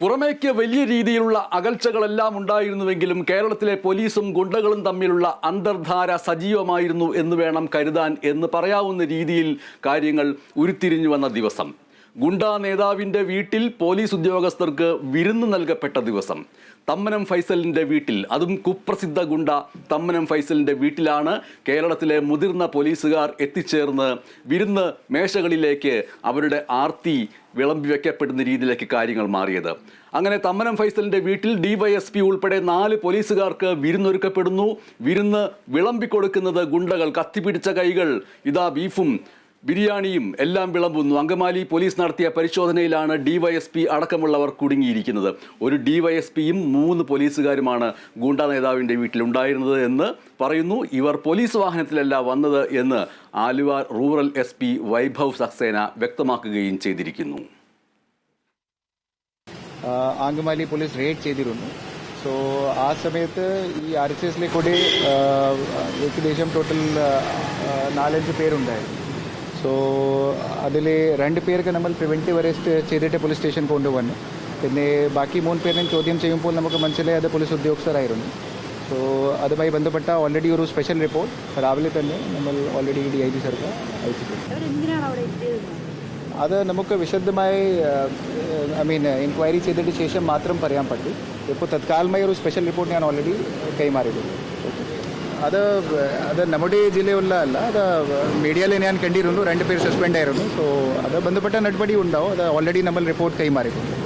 പുറമേക്ക് വലിയ രീതിയിലുള്ള അകൽച്ചകളെല്ലാം ഉണ്ടായിരുന്നുവെങ്കിലും കേരളത്തിലെ പോലീസും ഗുണ്ടകളും തമ്മിലുള്ള അന്തർധാര സജീവമായിരുന്നു എന്ന് വേണം കരുതാൻ എന്ന് പറയാവുന്ന രീതിയിൽ കാര്യങ്ങൾ ഉരുത്തിരിഞ്ഞു വന്ന ദിവസം. ഗുണ്ടാ നേതാവിന്റെ വീട്ടിൽ പോലീസ് ഉദ്യോഗസ്ഥർക്ക് വിരുന്ന് നൽകപ്പെട്ട ദിവസം. തമ്മനം ഫൈസലിന്റെ വീട്ടിൽ. അതും കുപ്രസിദ്ധ ഗുണ്ട തമ്മനം ഫൈസലിന്റെ വീട്ടിലാണ് കേരളത്തിലെ മുതിർന്ന പോലീസുകാർ എത്തിച്ചേർന്ന് വിരുന്ന് മേശകളിലേക്ക് അവരുടെ ആർത്തി വിളമ്പി വെക്കപ്പെടുന്ന രീതിയിലേക്ക് കാര്യങ്ങൾ മാറിയത്. അങ്ങനെ തമ്മനം ഫൈസലിന്റെ വീട്ടിൽ ഡിവൈഎസ്പി ഉൾപ്പെടെ നാല് പോലീസുകാർക്ക് വിരുന്നൊരുക്കപ്പെടുന്നു. വിരുന്ന് വിളമ്പിക്കൊടുക്കുന്നത് ഗുണ്ടകൾ കത്തിപിടിച്ച കൈകൾ ഇതാ ബീഫും ബിരിയാണിയും എല്ലാം വിളമ്പുന്നു. അങ്കമാലി പോലീസ് നടത്തിയ പരിശോധനയിലാണ് ഡിവൈഎസ്പി അടക്കമുള്ളവർ കുടുങ്ങിയിരിക്കുന്നത്. ഒരു ഡിവൈഎസ്പിയും മൂന്ന് പോലീസുകാരുമാണ് ഗൂണ്ടാ നേതാവിന്റെ വീട്ടിലുണ്ടായിരുന്നത് എന്ന് പറയുന്നു. ഇവർ പോലീസ് വാഹനത്തിലല്ല വന്നത് എന്ന് Aluva rural S P Vaibhav Saxena വ്യക്തമാക്കുകയും ചെയ്തിരിക്കുന്നു. ആങ്കമാലി പോലീസ് റെയ്ഡ് ചെയ്തിരുന്നു. സോ ആ സമയത്ത് ഈ ആർ എസ് എസിലെ കൂടി ഏകദേശം ടോട്ടൽ നാലഞ്ച് പേരുണ്ടായിരുന്നു. സോ അതിൽ രണ്ട് പേർക്ക് നമ്മൾ പ്രിവെന്റീവ് അറസ്റ്റ് ചെയ്തിട്ട് പോലീസ് സ്റ്റേഷൻ കൊണ്ടുവന്നു. പിന്നെ ബാക്കി മൂന്ന് പേരിനെ ചോദ്യം ചെയ്യുമ്പോൾ നമുക്ക് മനസ്സിലായി അത് പോലീസ് ഉദ്യോഗസ്ഥരായിരുന്നു. സോ അതുമായി ബന്ധപ്പെട്ട ഓൾറെഡി ഒരു സ്പെഷ്യൽ റിപ്പോർട്ട് രാവിലെ തന്നെ നമ്മൾ ഓൾറെഡി ഡി ഐ ജി സർക്കാർ അയച്ചിട്ടുണ്ട്. അത് നമുക്ക് വിശദമായി ഐ മീൻ എൻക്വയറി ചെയ്തതിന് ശേഷം മാത്രം പറയാൻ പറ്റും. ഇപ്പോൾ തത്കാലമായി ഒരു സ്പെഷ്യൽ റിപ്പോർട്ട് ഞാൻ ഓൾറെഡി കൈമാറിയിട്ടുണ്ട്. അത് അത് നമ്മുടെ ജില്ലയുള്ള അല്ല അത് മീഡിയയിൽ ഞാൻ കണ്ടിരുന്നു രണ്ട് പേര് സസ്പെൻഡ് ആയിരുന്നു സോ അത് ബന്ധപ്പെട്ട നടപടി ഉണ്ടാവും അത് ഓൾറെഡി നമ്മൾ റിപ്പോർട്ട് കൈമാറിയിട്ടുണ്ട്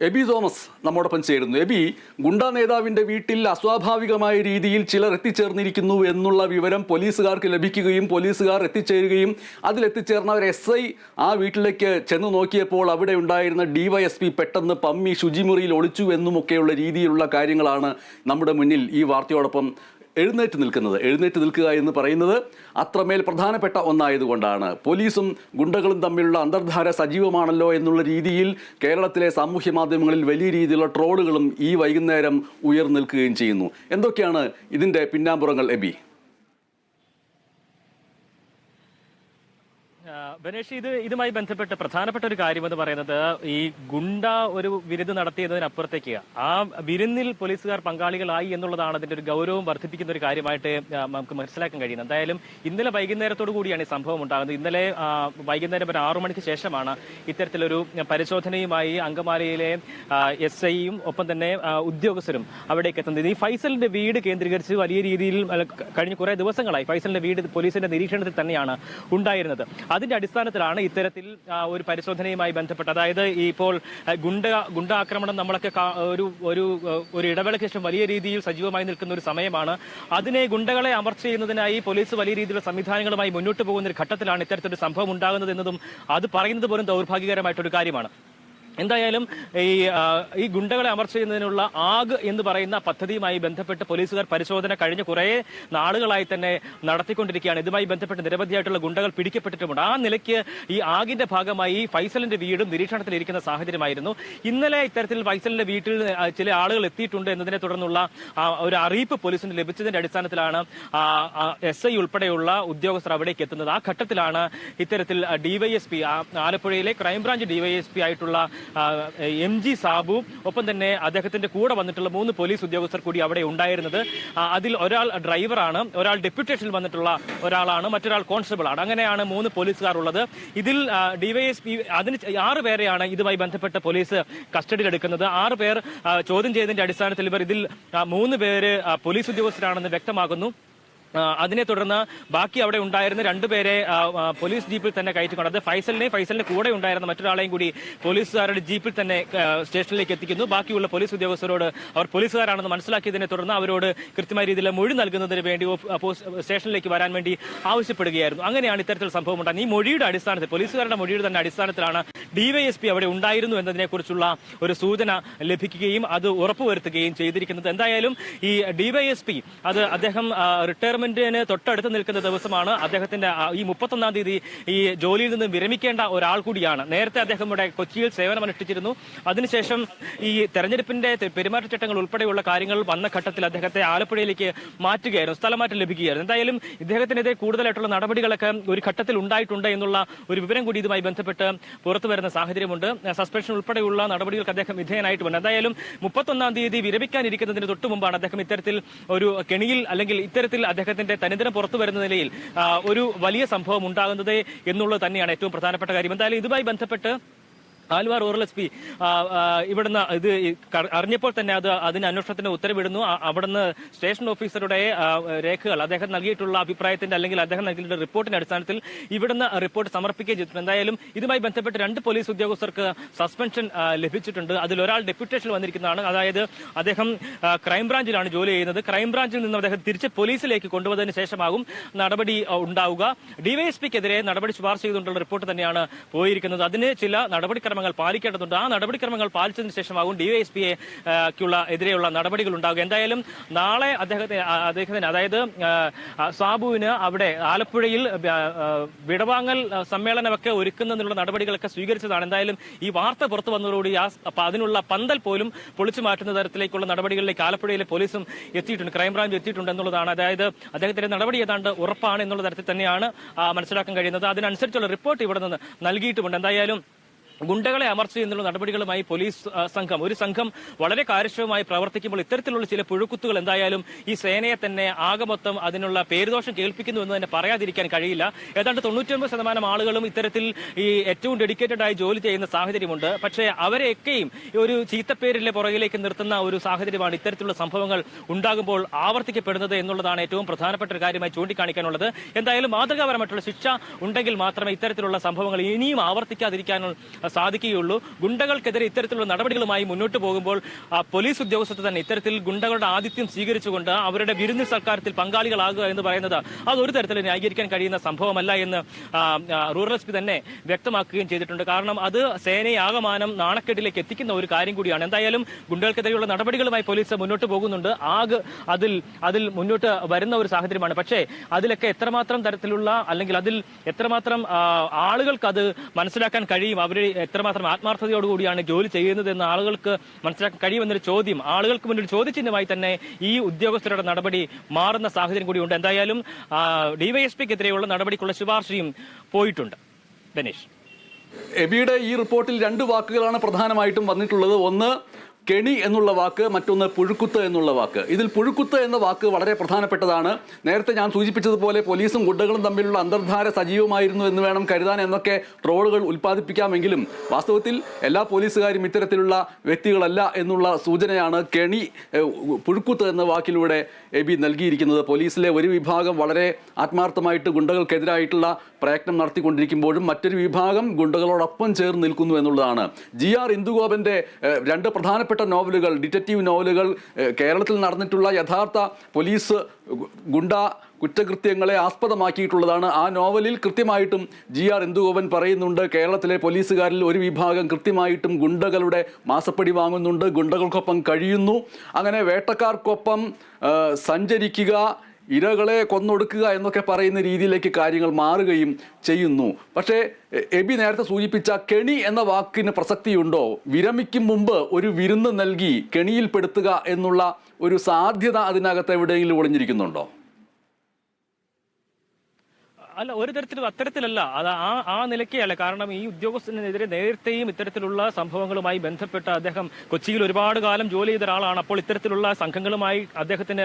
എബി തോമസ് നമ്മോടൊപ്പം ചേരുന്നു. എബി ഗുണ്ടാ നേതാവിന്റെ വീട്ടിൽ അസ്വാഭാവികമായ രീതിയിൽ ചിലർ എത്തിച്ചേർന്നിരിക്കുന്നു എന്നുള്ള വിവരം പോലീസുകാർക്ക് ലഭിക്കുകയും പോലീസുകാർ എത്തിച്ചേരുകയും അതിലെത്തിച്ചേർന്നവർ എസ് ഐ ആ വീട്ടിലേക്ക് ചെന്ന് നോക്കിയപ്പോൾ അവിടെ ഉണ്ടായിരുന്ന ഡിവൈഎസ്പി പെട്ടെന്ന് പമ്മി ശുചിമുറിയിൽ ഒളിച്ചു എന്നുമൊക്കെയുള്ള രീതിയിലുള്ള കാര്യങ്ങളാണ് നമ്മുടെ മുന്നിൽ ഈ വാർത്തയോടൊപ്പം എഴുന്നേറ്റ് നിൽക്കുന്നത്. എഴുന്നേറ്റ് നിൽക്കുക എന്ന് പറയുന്നത് അത്രമേൽ പ്രധാനപ്പെട്ട ഒന്നായതുകൊണ്ടാണ്. പോലീസും ഗുണ്ടകളും തമ്മിലുള്ള അന്തർധാര സജീവമാണല്ലോ എന്നുള്ള രീതിയിൽ കേരളത്തിലെ സാമൂഹ്യ മാധ്യമങ്ങളിൽ വലിയ രീതിയിലുള്ള ട്രോളുകളും ഈ വൈകുന്നേരം ഉയർന്നു നിൽക്കുകയും ചെയ്യുന്നു. എന്തൊക്കെയാണ് ഇതിന്റെ പിന്നാമ്പുറങ്ങൾ എബി? ബനേഷ് ഇത് ഇതുമായി ബന്ധപ്പെട്ട് പ്രധാനപ്പെട്ട ഒരു കാര്യം എന്ന് പറയുന്നത് ഈ ഗുണ്ട ഒരു വിരുന്ന് നടത്തിയതിനപ്പുറത്തേക്ക് ആ വിരുന്നിൽ പോലീസുകാർ പങ്കാളികളായി എന്നുള്ളതാണ് അതിന്റെ ഒരു ഗൗരവം വർദ്ധിപ്പിക്കുന്ന ഒരു കാര്യമായിട്ട് നമുക്ക് മനസ്സിലാക്കാൻ കഴിയുന്നത്. എന്തായാലും ഇന്നലെ വൈകുന്നേരത്തോടു കൂടിയാണ് ഈ സംഭവം ഉണ്ടാകുന്നത്. ഇന്നലെ വൈകുന്നേരം ഒരു ആറു മണിക്ക് ശേഷമാണ് ഇത്തരത്തിലൊരു പരിശോധനയുമായി അങ്കമാലിയിലെ എസ് ഐയും ഒപ്പം തന്നെ ഉദ്യോഗസ്ഥരും അവിടേക്ക് എത്തുന്നത്. ഈ ഫൈസലിന്റെ വീട് കേന്ദ്രീകരിച്ച് വലിയ രീതിയിൽ കഴിഞ്ഞ കുറെ ദിവസങ്ങളായി ഫൈസലിന്റെ വീട് പോലീസിന്റെ നിരീക്ഷണത്തിൽ തന്നെയാണ് ഉണ്ടായിരുന്നത്. അതിന്റെ അടിസ്ഥാനത്തിലാണ് ഇത്തരത്തിൽ ഒരു പരിശോധനയുമായി ബന്ധപ്പെട്ട്. അതായത് ഇപ്പോൾ ഗുണ്ട ഗുണ്ട ആക്രമണം നമ്മളൊക്കെ ഒരു ഒരു ഒരു ഇടവേളയ്ക്ക് ശേഷം വലിയ രീതിയിൽ സജീവമായി നിൽക്കുന്ന ഒരു സമയമാണ്. അതിനെ ഗുണ്ടകളെ അമർച്ച ചെയ്യുന്നതിനായി പോലീസ് വലിയ രീതിയിലുള്ള സംവിധാനങ്ങളുമായി മുന്നോട്ട് പോകുന്ന ഒരു ഘട്ടത്തിലാണ് ഇത്തരത്തിലൊരു സംഭവം ഉണ്ടാകുന്നത് എന്നതും അത് പറയുന്നത് പോലും ദൗർഭാഗ്യകരമായിട്ടൊരു കാര്യമാണ്. എന്തായാലും ഈ ഈ ഗുണ്ടകളെ അമർച്ച ചെയ്യുന്നതിനുള്ള ആഗ് എന്ന് പറയുന്ന പദ്ധതിയുമായി ബന്ധപ്പെട്ട് പോലീസുകാർ പരിശോധന കഴിഞ്ഞ കുറേ നാളുകളായി തന്നെ നടത്തിക്കൊണ്ടിരിക്കുകയാണ്. ഇതുമായി ബന്ധപ്പെട്ട് നിരവധിയായിട്ടുള്ള ഗുണ്ടകൾ പിടിക്കപ്പെട്ടിട്ടുമുണ്ട്. ആ നിലയ്ക്ക് ഈ ആഗിന്റെ ഭാഗമായി ഫൈസലിന്റെ വീടും നിരീക്ഷണത്തിലിരിക്കുന്ന സാഹചര്യമായിരുന്നു. ഇന്നലെ ഇത്തരത്തിൽ ഫൈസലിന്റെ വീട്ടിൽ ചില ആളുകൾ എത്തിയിട്ടുണ്ട് എന്നതിനെ തുടർന്നുള്ള ഒരു അറിയിപ്പ് പോലീസിന് ലഭിച്ചതിന്റെ അടിസ്ഥാനത്തിലാണ് എസ് ഐ ഉൾപ്പെടെയുള്ള ഉദ്യോഗസ്ഥർ അവിടേക്ക് എത്തുന്നത്. ആ ഘട്ടത്തിലാണ് ഇത്തരത്തിൽ ഡിവൈഎസ്പി ആലപ്പുഴയിലെ ക്രൈംബ്രാഞ്ച് ഡിവൈഎസ്പി ആയിട്ടുള്ള എം ജി സാബു ഒപ്പം തന്നെ അദ്ദേഹത്തിന്റെ കൂടെ വന്നിട്ടുള്ള മൂന്ന് പോലീസ് ഉദ്യോഗസ്ഥർ കൂടി അവിടെ ഉണ്ടായിരുന്നത്. അതിൽ ഒരാൾ ഡ്രൈവറാണ് ഒരാൾ ഡെപ്യൂട്ടേഷനിൽ വന്നിട്ടുള്ള ഒരാളാണ് മറ്റൊരാൾ കോൺസ്റ്റബിൾ ആണ് അങ്ങനെയാണ് മൂന്ന് പോലീസുകാർ ഉള്ളത്. ഇതിൽ ഡിവൈഎസ്പി അതിന് ആറ് പേരെയാണ് ഇതുമായി ബന്ധപ്പെട്ട പോലീസ് കസ്റ്റഡിയിൽ എടുക്കുന്നത്. ആറ് പേർ ചോദ്യം ചെയ്തതിന്റെ അടിസ്ഥാനത്തിൽ ഇവർ ഇതിൽ മൂന്ന് പേര് പോലീസ് ഉദ്യോഗസ്ഥരാണെന്ന് വ്യക്തമാകുന്നു ആ, അതിനെ തുടർന്ന് ബാക്കി അവിടെ ഉണ്ടായിരുന്ന രണ്ടുപേരെ പോലീസ് ജീപ്പിൽ തന്നെ കയറ്റിക്കൊണ്ട് അത് ഫൈസലിനെ ഫൈസലിന്റെ കൂടെ ഉണ്ടായിരുന്ന മറ്റൊരാളെയും കൂടി പോലീസുകാരുടെ ജീപ്പിൽ തന്നെ സ്റ്റേഷനിലേക്ക് എത്തിക്കുന്നു. ബാക്കിയുള്ള പോലീസ് ഉദ്യോഗസ്ഥരോട് അവർ പോലീസുകാരാണെന്ന് മനസ്സിലാക്കിയതിനെ തുടർന്ന് അവരോട് കൃത്യമായ രീതിയിൽ മൊഴി നൽകുന്നതിന് വേണ്ടി സ്റ്റേഷനിലേക്ക് വരാൻ വേണ്ടി ആവശ്യപ്പെടുകയായിരുന്നു. അങ്ങനെയാണ് ഇത്തരത്തിൽ സംഭവം ഉണ്ടായത്. ഈ മൊഴിയുടെ അടിസ്ഥാനത്തിൽ പോലീസുകാരുടെ മൊഴിയുടെ തന്നെ അടിസ്ഥാനത്തിലാണ് ഡിവൈഎസ്പി അവിടെ ഉണ്ടായിരുന്നു എന്നതിനെക്കുറിച്ചുള്ള ഒരു സൂചന ലഭിക്കുകയും അത് ഉറപ്പുവരുത്തുകയും ചെയ്തിരിക്കുന്നത്. എന്തായാലും ഈ ഡിവൈഎസ്പി അത് അദ്ദേഹം റിട്ടയർമെന്റ് റിട്ടയർമെന്റിന് തൊട്ടടുത്ത് നിൽക്കുന്ന ദിവസമാണ് അദ്ദേഹത്തിന്റെ ഈ മുപ്പത്തൊന്നാം തീയതി ഈ ജോലിയിൽ നിന്ന് വിരമിക്കേണ്ട ഒരാൾ കൂടിയാണ്. നേരത്തെ അദ്ദേഹം ഇവിടെ കൊച്ചിയിൽ സേവനമനുഷ്ഠിച്ചിരുന്നു. അതിനുശേഷം ഈ തെരഞ്ഞെടുപ്പിന്റെ പെരുമാറ്റച്ചട്ടങ്ങൾ ഉൾപ്പെടെയുള്ള കാര്യങ്ങൾ വന്ന ഘട്ടത്തിൽ അദ്ദേഹത്തെ ആലപ്പുഴയിലേക്ക് മാറ്റുകയായിരുന്നു സ്ഥലമാറ്റം ലഭിക്കുകയായിരുന്നു. എന്തായാലും ഇദ്ദേഹത്തിനെതിരെ കൂടുതലായിട്ടുള്ള നടപടികളൊക്കെ ഒരു ഘട്ടത്തിൽ ഉണ്ടായിട്ടുണ്ട് എന്നുള്ള ഒരു വിവരം കൂടി ഇതുമായി ബന്ധപ്പെട്ട് പുറത്തു വരുന്ന സാഹചര്യമുണ്ട്. സസ്പെൻഷൻ ഉൾപ്പെടെയുള്ള നടപടികൾക്ക് അദ്ദേഹം വിധേയനായിട്ടുമുണ്ട് എന്തായാലും മുപ്പത്തൊന്നാം തീയതി വിരമിക്കാനിരിക്കുന്നതിന് തൊട്ടു മുമ്പാണ് അദ്ദേഹം ഇത്തരത്തിൽ ഒരു കെണിയിൽ അല്ലെങ്കിൽ ഇത്തരത്തിൽ അദ്ദേഹത്തിന്റെ തനിദിനം പുറത്തു വരുന്ന നിലയിൽ ഒരു വലിയ സംഭവം ഉണ്ടാകുന്നത് എന്നുള്ളത് തന്നെയാണ് ഏറ്റവും പ്രധാനപ്പെട്ട കാര്യം. എന്തായാലും ഇതുമായി ബന്ധപ്പെട്ട് ആലുവ റൂറൽ എസ് പി ഇവിടുന്ന് ഇത് അറിഞ്ഞപ്പോൾ തന്നെ അത് അതിന് അന്വേഷണത്തിന് ഉത്തരവിടുന്നു. അവിടുന്ന് സ്റ്റേഷൻ ഓഫീസറുടെ രേഖകൾ അദ്ദേഹം നൽകിയിട്ടുള്ള അഭിപ്രായത്തിന്റെ അല്ലെങ്കിൽ അദ്ദേഹം നൽകിയിട്ടുള്ള റിപ്പോർട്ടിന്റെ അടിസ്ഥാനത്തിൽ ഇവിടുന്ന് റിപ്പോർട്ട് സമർപ്പിക്കുകയും ചെയ്തിട്ടുണ്ട്. എന്തായാലും ഇതുമായി ബന്ധപ്പെട്ട് രണ്ട് പോലീസ് ഉദ്യോഗസ്ഥർക്ക് സസ്പെൻഷൻ ലഭിച്ചിട്ടുണ്ട്. അതിൽ ഒരാൾ ഡെപ്യൂട്ടേഷനിൽ വന്നിരിക്കുന്നതാണ്. അതായത് അദ്ദേഹം ക്രൈംബ്രാഞ്ചിലാണ് ജോലി ചെയ്യുന്നത്. ക്രൈംബ്രാഞ്ചിൽ നിന്ന് അദ്ദേഹം തിരിച്ച് പോലീസിലേക്ക് കൊണ്ടുവന്നതിന് ശേഷമാകും നടപടി ഉണ്ടാവുക. ഡിവൈഎസ്പിക്കെതിരെ നടപടി ശുപാർശ ചെയ്തുകൊണ്ടുള്ള റിപ്പോർട്ട് തന്നെയാണ് പോയിരിക്കുന്നത്. അതിന് ചില നടപടിക്രമങ്ങൾ പാലിക്കേണ്ടതുണ്ട്. ആ നടപടിക്രമങ്ങൾ പാലിച്ചതിന് ശേഷമാകും ഡിവൈഎസ്പിയെ ക്കുള്ള എതിരെയുള്ള നടപടികൾ ഉണ്ടാകും എന്തായാലും നാളെ അദ്ദേഹത്തെ ആ, അദ്ദേഹത്തിന് അതായത് സാബുവിന് അവിടെ ആലപ്പുഴയിൽ വിടവാങ്ങൽ സമ്മേളനമൊക്കെ ഒരുക്കുന്നതിനുള്ള നടപടികളൊക്കെ സ്വീകരിച്ചതാണ്. എന്തായാലും ഈ വാർത്ത പുറത്തു വന്നതോടുകൂടി ആ അതിനുള്ള പന്തൽ പോലും പൊളിച്ചു മാറ്റുന്ന തരത്തിലേക്കുള്ള നടപടികളിലേക്ക് ആലപ്പുഴയിലെ പോലീസും എത്തിയിട്ടുണ്ട്. ക്രൈംബ്രാഞ്ച് എത്തിയിട്ടുണ്ട് എന്നുള്ളതാണ്. അതായത് അദ്ദേഹത്തിന്റെ നടപടി ഏതാണ്ട് ഉറപ്പാണ് എന്നുള്ള തരത്തിൽ തന്നെയാണ് മനസ്സിലാക്കാൻ കഴിയുന്നത്. അതിനനുസരിച്ചുള്ള റിപ്പോർട്ട് ഇവിടെ നിന്ന് നൽകിയിട്ടുമുണ്ട്. എന്തായാലും ഗുണ്ടകളെ അമർച്ച എന്നുള്ള നടപടികളുമായി പോലീസ് സംഘം. ഒരു സംഘം വളരെ കാര്യക്ഷമമായി പ്രവർത്തിക്കുമ്പോൾ ഇത്തരത്തിലുള്ള ചില പുഴുക്കുത്തുകൾ എന്തായാലും ഈ സേനയെ തന്നെ ആകെ മൊത്തം അതിനുള്ള പേരുദോഷം കേൾപ്പിക്കുന്നു എന്ന് തന്നെ പറയാതിരിക്കാൻ കഴിയില്ല. ഏതാണ്ട് തൊണ്ണൂറ്റൊമ്പത് ശതമാനം ആളുകളും ഇത്തരത്തിൽ ഈ ഏറ്റവും ഡെഡിക്കേറ്റഡ് ആയി ജോലി ചെയ്യുന്ന സാഹചര്യമുണ്ട്. പക്ഷേ അവരെയൊക്കെയും ഒരു ചീത്തപ്പേരിലെ പുറകിലേക്ക് നിർത്തുന്ന ഒരു സാഹചര്യമാണ് ഇത്തരത്തിലുള്ള സംഭവങ്ങൾ ഉണ്ടാകുമ്പോൾ ആവർത്തിക്കപ്പെടുന്നത് എന്നുള്ളതാണ് ഏറ്റവും പ്രധാനപ്പെട്ട ഒരു കാര്യമായി ചൂണ്ടിക്കാണിക്കാനുള്ളത്. എന്തായാലും മാതൃകാപരമായിട്ടുള്ള ശിക്ഷ ഉണ്ടെങ്കിൽ മാത്രമേ ഇത്തരത്തിലുള്ള സംഭവങ്ങൾ ഇനിയും ആവർത്തിക്കാതിരിക്കാൻ സാധിക്കുകയുള്ളൂ. ഗുണ്ടകൾക്കെതിരെ ഇത്തരത്തിലുള്ള നടപടികളുമായി മുന്നോട്ട് പോകുമ്പോൾ പോലീസ് ഉദ്യോഗസ്ഥർ തന്നെ ഇത്തരത്തിൽ ഗുണ്ടകളുടെ ആതിഥ്യം സ്വീകരിച്ചുകൊണ്ട് അവരുടെ വിരുന്ന് സർക്കാരത്തിൽ പങ്കാളികളാകുക എന്ന് പറയുന്നത് അത് ഒരു തരത്തിൽ ന്യായീകരിക്കാൻ കഴിയുന്ന സംഭവമല്ല എന്ന് റൂറൽ എസ് പി തന്നെ വ്യക്തമാക്കുകയും ചെയ്തിട്ടുണ്ട്. കാരണം അത് സേനയാകമാനം നാണക്കെട്ടിലേക്ക് എത്തിക്കുന്ന ഒരു കാര്യം കൂടിയാണ്. എന്തായാലും ഗുണ്ടകൾക്കെതിരെയുള്ള നടപടികളുമായി പോലീസ് മുന്നോട്ട് പോകുന്നുണ്ട്. ആഗ് അതിൽ അതിൽ മുന്നോട്ട് വരുന്ന ഒരു സാഹചര്യമാണ്. പക്ഷേ അതിലൊക്കെ എത്രമാത്രം തരത്തിലുള്ള അല്ലെങ്കിൽ അതിൽ എത്രമാത്രം ആളുകൾക്ക് അത് മനസ്സിലാക്കാൻ കഴിയും? അവർ എത്രമാത്രം ആത്മാർത്ഥതയോടുകൂടിയാണ് ജോലി ചെയ്യുന്നത് എന്ന് ആളുകൾക്ക് മനസ്സിലാക്കാൻ കഴിയുമെന്നൊരു ചോദ്യം. ആളുകൾക്ക് മുന്നിൽ ചോദ്യചിഹ്നമായി തന്നെ ഈ ഉദ്യോഗസ്ഥരുടെ നടപടി മാറുന്ന സാഹചര്യം കൂടിയുണ്ട് എന്തായാലും ഡിവൈഎസ്പിക്കെതിരെയുള്ള നടപടിക്കുള്ള ശുപാർശയും പോയിട്ടുണ്ട്. ധനേഷ് എബിയുടെ ഈ റിപ്പോർട്ടിൽ രണ്ട് വാക്കുകളാണ് പ്രധാനമായിട്ടും വന്നിട്ടുള്ളത്. ഒന്ന് കെണി എന്നുള്ള വാക്ക് മറ്റൊന്ന് പുഴുക്കുത്ത് എന്നുള്ള വാക്ക്. ഇതിൽ പുഴുക്കുത്ത് എന്ന വാക്ക് വളരെ പ്രധാനപ്പെട്ടതാണ്. നേരത്തെ ഞാൻ സൂചിപ്പിച്ചതുപോലെ പോലീസും ഗുണ്ടകളും തമ്മിലുള്ള അന്തർധാര സജീവമായിരുന്നു എന്ന് വേണം കരുതാൻ എന്നൊക്കെ ട്രോളുകൾ ഉൽപ്പാദിപ്പിക്കാമെങ്കിലും വാസ്തവത്തിൽ എല്ലാ പോലീസുകാരും ഇത്തരത്തിലുള്ള വ്യക്തികളല്ല എന്നുള്ള സൂചനയാണ് കെണി പുഴുക്കുത്ത് എന്ന വാക്കിലൂടെ എബി നൽകിയിരിക്കുന്നത്. പോലീസിലെ ഒരു വിഭാഗം വളരെ ആത്മാർത്ഥമായിട്ട് ഗുണ്ടകൾക്കെതിരായിട്ടുള്ള പ്രയത്നം നടത്തിക്കൊണ്ടിരിക്കുമ്പോഴും മറ്റൊരു വിഭാഗം ഗുണ്ടകളോടൊപ്പം ചേർന്ന് നിൽക്കുന്നു എന്നുള്ളതാണ്. ജി ആർ ഇന്ദുഗോപന്റെ രണ്ട് പ്രധാനപ്പെട്ട നോവലുകൾ ഡിറ്റക്റ്റീവ് നോവലുകൾ കേരളത്തിൽ നടന്നിട്ടുള്ള യഥാർത്ഥ പോലീസ് ഗുണ്ട കുറ്റകൃത്യങ്ങളെ ആസ്പദമാക്കിയിട്ടുള്ളതാണ്. ആ നോവലിൽ കൃത്യമായിട്ടും ജി ആർ ഇന്ദുഗോപൻ പറയുന്നുണ്ട്. കേരളത്തിലെ പോലീസുകാരിൽ ഒരു വിഭാഗം കൃത്യമായിട്ടും ഗുണ്ടകളുടെ മാസപ്പടി വാങ്ങുന്നുണ്ട്. ഗുണ്ടകൾക്കൊപ്പം കഴിയുന്നു. അങ്ങനെ വേട്ടക്കാർക്കൊപ്പം സഞ്ചരിക്കുക ഇരകളെ കൊന്നൊടുക്കുക എന്നൊക്കെ പറയുന്ന രീതിയിലേക്ക് കാര്യങ്ങൾ മാറുകയും ചെയ്യുന്നു. പക്ഷേ എബി നേരത്തെ സൂചിപ്പിച്ച കെണി എന്ന വാക്കിന് പ്രസക്തിയുണ്ടോ? വിരമിക്കും മുമ്പ് ഒരു വിരുന്ന് നൽകി കെണിയിൽപ്പെടുത്തുക എന്നുള്ള ഒരു സാധ്യത അതിനകത്ത് എവിടെയെങ്കിലും ഒളിഞ്ഞിരിക്കുന്നുണ്ടോ? അല്ല ഒരു തരത്തിലും അത്തരത്തിലല്ല. അത് ആ ആ നിലയ്ക്കല്ല. കാരണം ഈ ഉദ്യോഗസ്ഥനെതിരെ നേരത്തെയും ഇത്തരത്തിലുള്ള സംഭവങ്ങളുമായി ബന്ധപ്പെട്ട അദ്ദേഹം കൊച്ചിയിൽ ഒരുപാട് കാലം ജോലി ചെയ്ത ഒരാളാണ്. അപ്പോൾ ഇത്തരത്തിലുള്ള സംഘങ്ങളുമായി അദ്ദേഹത്തിന്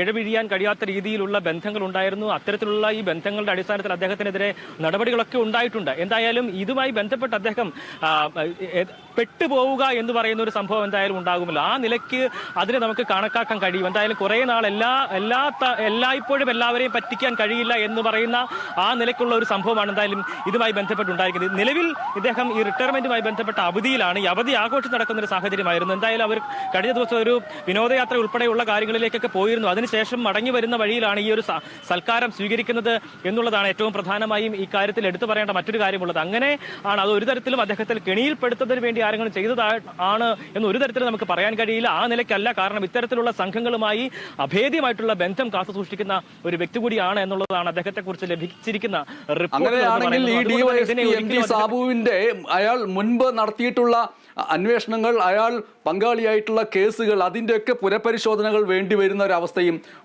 ഇഴപിഴിയാൻ കഴിയാത്ത രീതിയിലുള്ള ബന്ധങ്ങൾ ഉണ്ടായിരുന്നു അത്തരത്തിലുള്ള ഈ ബന്ധങ്ങളുടെ അടിസ്ഥാനത്തിൽ അദ്ദേഹത്തിനെതിരെ നടപടികളൊക്കെ ഉണ്ടായിട്ടുണ്ട്. എന്തായാലും ഇതുമായി ബന്ധപ്പെട്ട് അദ്ദേഹം പെട്ടുപോവുക എന്ന് പറയുന്ന ഒരു സംഭവം എന്തായാലും ഉണ്ടാകുമല്ലോ. ആ നിലയ്ക്ക് അതിനെ നമുക്ക് കണക്കാക്കാൻ കഴിയും. എന്തായാലും കുറേ നാൾ എല്ലാ എല്ലാ എല്ലായ്പ്പോഴും എല്ലാവരെയും പറ്റിക്കാൻ കഴിയില്ല എന്ന് പറയുന്ന ആ നിലയ്ക്കുള്ള ഒരു സംഭവമാണ് എന്തായാലും ഇതുമായി ബന്ധപ്പെട്ടുണ്ടായിരിക്കുന്നത്. നിലവിൽ ഇദ്ദേഹം ഈ റിട്ടയർമെന്റുമായി ബന്ധപ്പെട്ട അവധിയിലാണ്. ഈ അവധി ആഘോഷം നടക്കുന്ന ഒരു സാഹചര്യമായിരുന്നു. എന്തായാലും അവർ കഴിഞ്ഞ ദിവസം ഒരു വിനോദയാത്ര ഉൾപ്പെടെയുള്ള കാര്യങ്ങളിലേക്കൊക്കെ പോയിരുന്നു. അതിനുശേഷം മടങ്ങി വരുന്ന വഴിയിലാണ് ഈ ഒരു സൽക്കാരം സ്വീകരിക്കുന്നത് എന്നുള്ളതാണ് ഏറ്റവും പ്രധാനമായും ഈ കാര്യത്തിൽ എടുത്തു പറയേണ്ട മറ്റൊരു കാര്യമുള്ളത്. അങ്ങനെ ആണ് അത് ഒരു തരത്തിലും അദ്ദേഹത്തിൽ കെണിയിൽപ്പെടുത്തുന്നതിന് വേണ്ടി ആരെങ്കിലും ചെയ്തതായി ആണ് എന്ന് ഒരു തരത്തിലും നമുക്ക് പറയാൻ കഴിയില്ല. ആ നിലയ്ക്കല്ല കാരണം ഇത്തരത്തിലുള്ള സംഘങ്ങളുമായി അഭേദ്യമായിട്ടുള്ള ബന്ധം കാത്തു സൂക്ഷിക്കുന്ന ഒരു വ്യക്തി കൂടിയാണ് എന്നുള്ളതാണ് അദ്ദേഹത്തെ കുറിച്ച് ലഭിച്ചിരിക്കുന്ന അങ്ങനെയാണെങ്കിൽ ഈ ഡി ഡിവൈഎസ്പി എം ടി സാബുവിന്റെ അയാൾ മുൻപ് നടത്തിയിട്ടുള്ള അന്വേഷണങ്ങൾ അയാൾ പങ്കാളിയായിട്ടുള്ള കേസുകൾ അതിന്റെയൊക്കെ പുനഃപരിശോധനകൾ വേണ്ടി വരുന്ന ഒരവസ്ഥയും